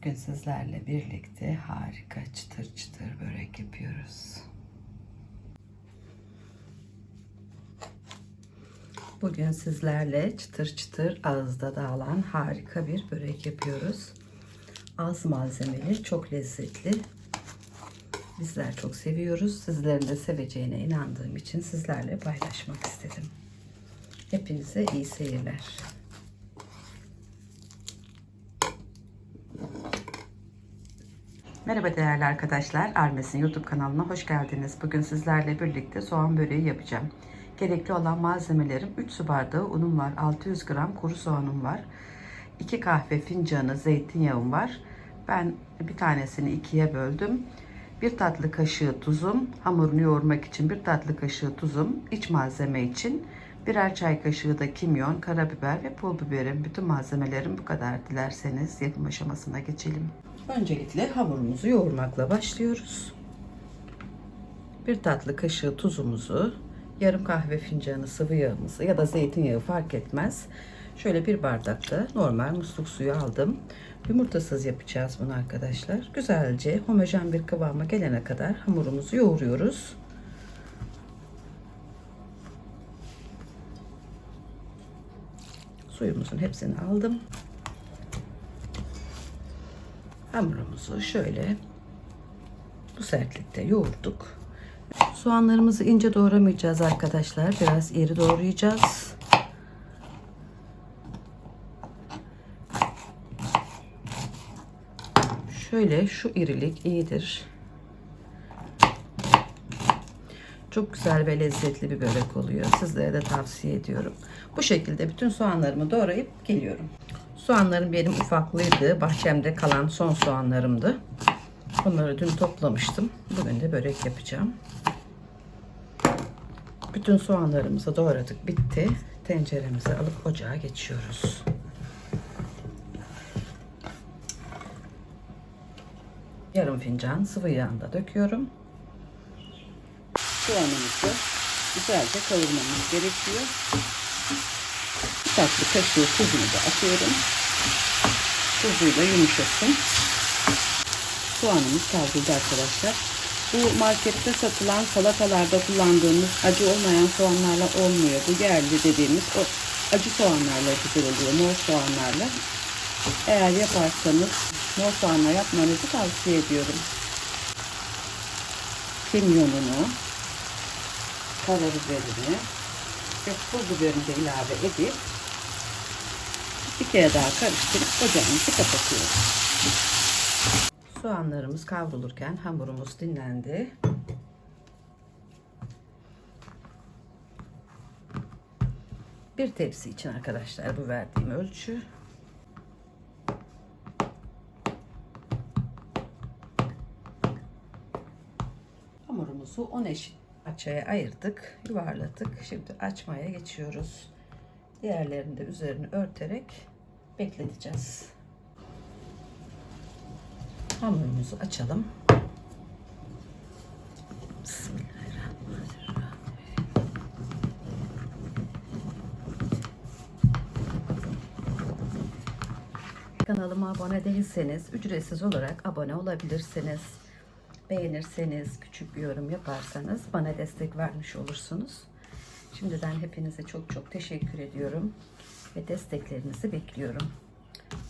Bugün sizlerle birlikte harika çıtır çıtır börek yapıyoruz. Bugün sizlerle çıtır çıtır ağızda dağılan harika bir börek yapıyoruz. Az malzemeli, çok lezzetli. Bizler çok seviyoruz. Sizlerin de seveceğine inandığım için sizlerle paylaşmak istedim. Hepinize iyi seyirler. Merhaba değerli arkadaşlar. Armes'in YouTube kanalına hoş geldiniz. Bugün sizlerle birlikte soğan böreği yapacağım. Gerekli olan malzemelerim 3 su bardağı unum var, 600 gram kuru soğanım var, 2 kahve fincanı zeytinyağım var. Ben bir tanesini ikiye böldüm. Bir tatlı kaşığı tuzum, hamurunu yoğurmak için bir tatlı kaşığı tuzum, iç malzeme için birer çay kaşığı da kimyon, karabiber ve pul biberim. Bütün malzemelerim bu kadar. Dilerseniz yapım aşamasına geçelim. Öncelikle hamurumuzu yoğurmakla başlıyoruz. Bir tatlı kaşığı tuzumuzu, yarım kahve fincanı sıvı yağımızı ya da zeytinyağı fark etmez. Şöyle bir bardakta normal musluk suyu aldım. Yumurtasız yapacağız bunu arkadaşlar. Güzelce homojen bir kıvama gelene kadar hamurumuzu yoğuruyoruz. Suyumuzun hepsini aldım. Hamurumuzu şöyle bu sertlikte yoğurduk. Soğanlarımızı ince doğramayacağız arkadaşlar. Biraz iri doğrayacağız. Şöyle şu irilik iyidir. Çok güzel ve lezzetli bir börek oluyor. Sizlere de tavsiye ediyorum. Bu şekilde bütün soğanlarımı doğrayıp geliyorum. Soğanlarım benim ufaklıydı. Bahçemde kalan son soğanlarımdı. Bunları dün toplamıştım. Bugün de börek yapacağım. Bütün soğanlarımızı doğradık. Bitti. Tenceremizi alıp ocağa geçiyoruz. Yarım fincan sıvı yağında döküyorum. Soğanımızı güzelce kavurmamız gerekiyor. Bir tatlı kaşığı tuzunu da atıyorum. Tuzuyla yumuşasın. Soğanımız kavruldu arkadaşlar. Bu markette satılan salatalarda kullandığımız acı olmayan soğanlarla olmuyor. Bu yerli dediğimiz o acı soğanlarla güzel oluyor. Mor soğanlarla. Eğer yaparsanız mor soğanla yapmanızı tavsiye ediyorum. Kimyonunu, karabiberini ve pul biberini de ilave edip bir kere daha karıştırıp ocağımızı kapatıyoruz. Soğanlarımız kavrulurken hamurumuz dinlendi. Bir tepsi için arkadaşlar bu verdiğim ölçü. Hamurumuzu 10 eşit açıya ayırdık, yuvarladık. Şimdi açmaya geçiyoruz. Diğerlerini de üzerini örterek bekleteceğiz. Hamurumuzu açalım. Kanalıma abone değilseniz ücretsiz olarak abone olabilirsiniz. Beğenirseniz, küçük bir yorum yaparsanız bana destek vermiş olursunuz. Şimdiden hepinize çok çok teşekkür ediyorum ve desteklerinizi bekliyorum.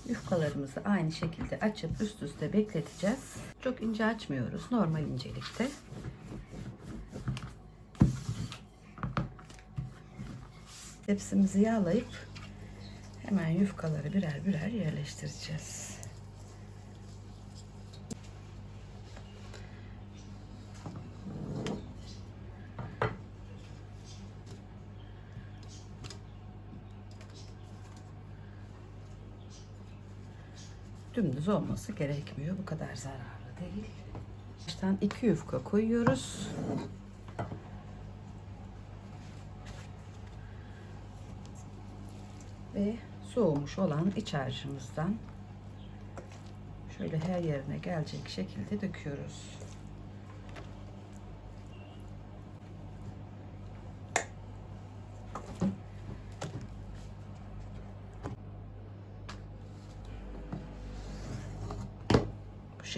Yufkalarımızı aynı şekilde açıp üst üste bekleteceğiz. Çok ince açmıyoruz. Normal incelikte. Tepsimizi yağlayıp hemen yufkaları birer birer yerleştireceğiz. Dümdüz olması gerekmiyor. Bu kadar zararlı değil. Baştan iki yufka koyuyoruz. Ve soğumuş olan iç harcımızdan şöyle her yerine gelecek şekilde döküyoruz.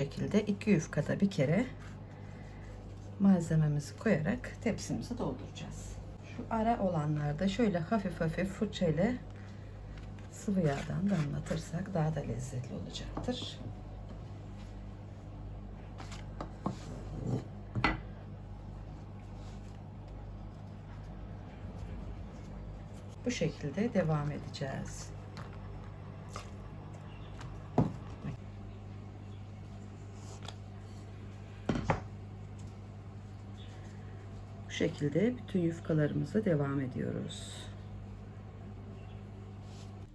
Şekilde iki yufkada bir kere malzememizi koyarak tepsimizi dolduracağız. Şu ara olanlarda şöyle hafif hafif fırçayla sıvı yağdan damlatırsak daha da lezzetli olacaktır. Bu şekilde devam edeceğiz. Bu şekilde bütün yufkalarımıza devam ediyoruz.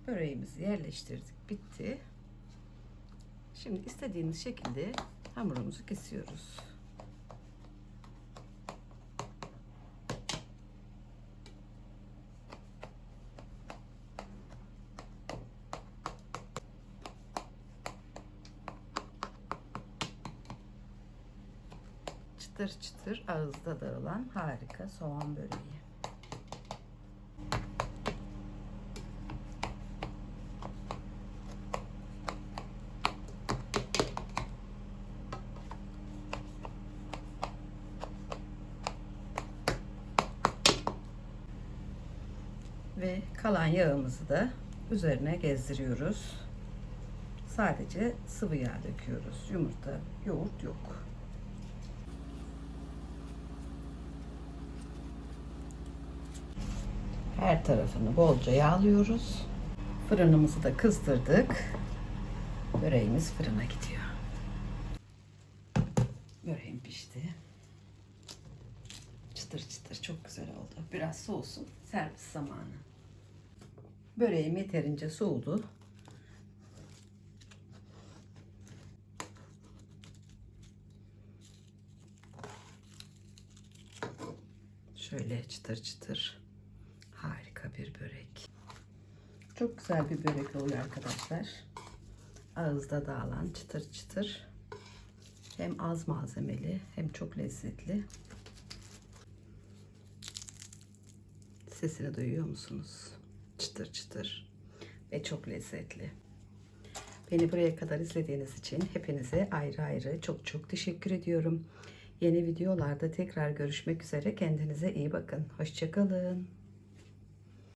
Böreğimizi yerleştirdik. Bitti. Şimdi istediğimiz şekilde hamurumuzu kesiyoruz. Çıtır çıtır ağızda dağılan harika soğan böreği. Ve kalan yağımızı da üzerine gezdiriyoruz. Sadece sıvı yağ döküyoruz. Yumurta, yoğurt yok. Her tarafını bolca yağlıyoruz. Fırınımızı da kızdırdık. Böreğimiz fırına gidiyor. Böreğim pişti. Çıtır çıtır çok güzel oldu. Biraz soğusun. Servis zamanı. Böreğim yeterince soğudu. Şöyle çıtır çıtır. Harika bir börek. Çok güzel bir börek oluyor arkadaşlar. Ağızda dağılan çıtır çıtır. Hem az malzemeli hem çok lezzetli. Sesini duyuyor musunuz? Çıtır çıtır ve çok lezzetli. Beni buraya kadar izlediğiniz için hepinize ayrı ayrı çok çok teşekkür ediyorum. Yeni videolarda tekrar görüşmek üzere. Kendinize iyi bakın. Hoşçakalın.